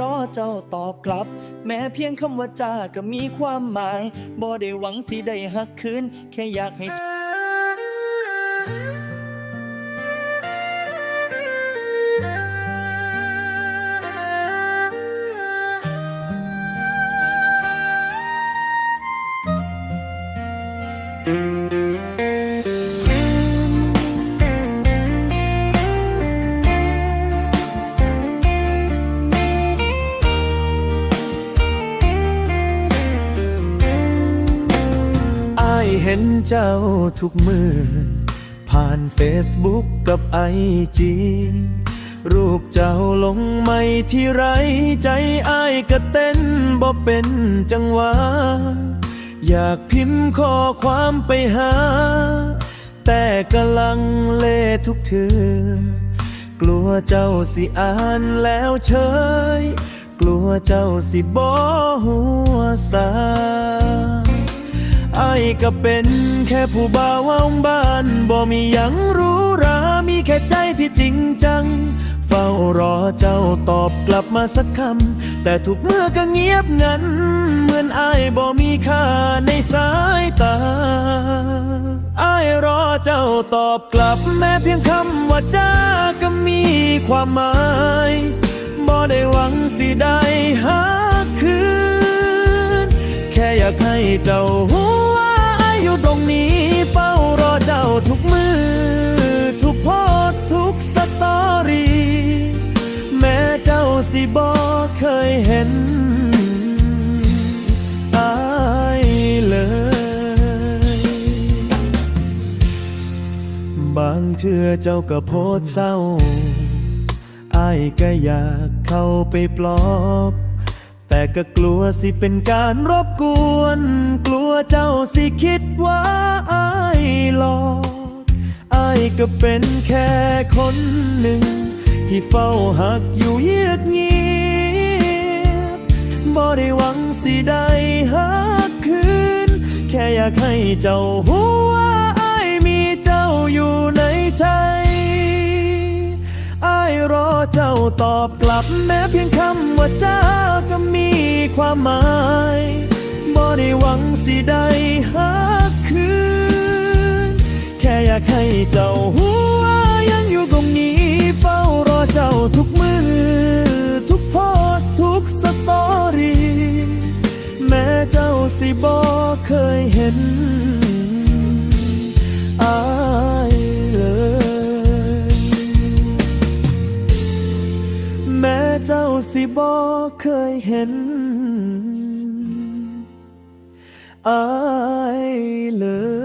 รอเจ้าตอบกลับ แม้เพียงคำว่าจ้าก็มีความหมาย บ่ได้หวังสิได้หักคืน แค่อยากให้ นเจ้าทุกมือ ผ่านเฟซบุ๊กกับไอจีรูปเจ้าลงไม่ที่ไรใจอายก็เต้นบ่เป็นจังหวะ อยากพิมพ์ข้อความไปหา แต่กำลังเลทุกเทือกลัวเจ้าสิอ่านแล้วเฉย กลัวเจ้าสิบ่หัวสา ก็เป็นแค่ผู้บ่าวอาบ้านบ่มีหยังรู้รามีแค่ใจที่จริงจัง เฝ้ารอเจ้าตอบกลับมาสักคำ แต่ทุกเมื่อก็เงียบงัน เหมือนอายบ่มีค่าในสายตาอายรอเจ้าตอบกลับแม้เพียงคำว่าจ้าก็มีความหมายบ่ได้หวังสิได้หาคืน แค่อยากให้เจ้า สิบอกเคยเห็นอายเลย บางเทื่อเจ้าก็โพสเศร้าอายก็อยากเข้าไปปลอบ แต่ก็กลัวสิเป็นการรบกวน กลัวเจ้าสิคิดว่าอายหลอกอายก็เป็นแค่คนหนึ่ง ที่เฝ้าหักอยู่เยียดเงียบบ่ได้หวังสิได้หักคืน แค่อยากให้เจ้าหัวาอายมีเจ้าอยู่ในใจอายรอเจ้าตอบกลับแม้เพียงคำว่าเจ้าก็มีความหมายบ่ได้หวังสิได้หักคืน แค่อยากให้เจ้าหัารอเจ้าทุกมือ ทุกโพสต์ทุกสตอรี่ แม้เจ้าสิบอกเคยเห็นอายเลย แม้เจ้าสิบอกเคยเห็นอายเลย